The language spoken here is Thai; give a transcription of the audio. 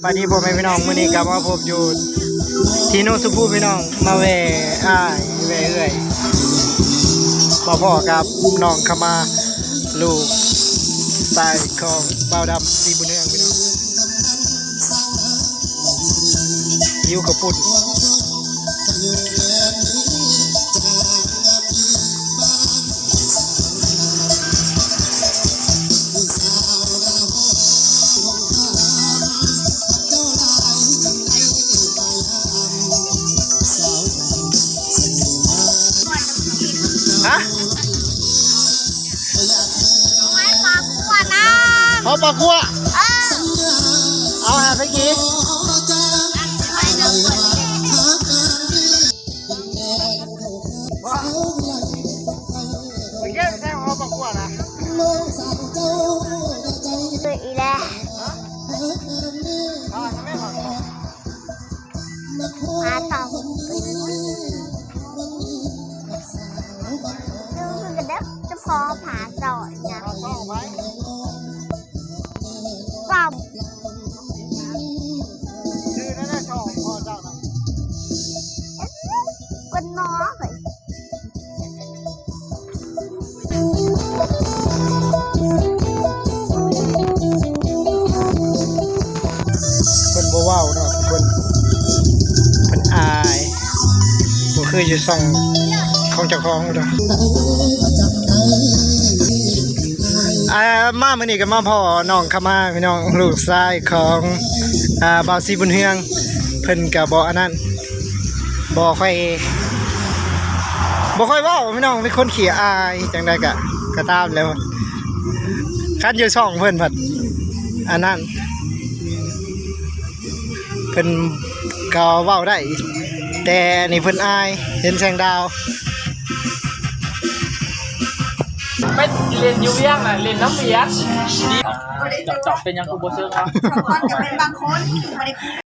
ปานี้ผมให้พี่น้องมื้อนี้กลับมาพบอยู่ที่โนสุภูพี่น้องมาแหวอ้ายแหวเอ้ยมาพ่อกับน้องขมาลูกสายของเบาดำสีบุญเนืองพี่น้องยิ้วกับปุ่น ฮะไม่ปากขวดนะเอาปลากัวเออเอาหาไปกี้ไม่เดือดไปแก้แค่เอาปลากัวนะเลยอีแล้ว ด้อผาต่อนะเอาต้องไว้ป้อมชื่อนั่นน่ะช่องพ่อเจ้านะกันน้อเฮ้ยเพิ่นบ่ว้าเนาะทุกคนเพิ่นอายบ่คืออยู่ช่องของเจ้าของเด้อ อ่ามามื้อนี้ก็มาพ่อน้องขมาพี่น้องลูกชายของอ่าบ่าวสีบุญเฮืองเพิ่นก็บ่อันนั้นบ่ค่อยบ่ค่อยเว้าพี่น้องเป็นคนขี้อายจังไดก็ก็ตามแล้วคันอยู่ช่องเพิ่นผัดอันนั้นเพิ่นก็เว้าได้แต่นี่เพิ่นอายเห็นแสงดาว ไปเรียนอยูเวียงน่ะเรียนน้ำเบียดจับจับเป็นยังกูโบเซอร์ครับคนกับเป็นบางคนไม่ได้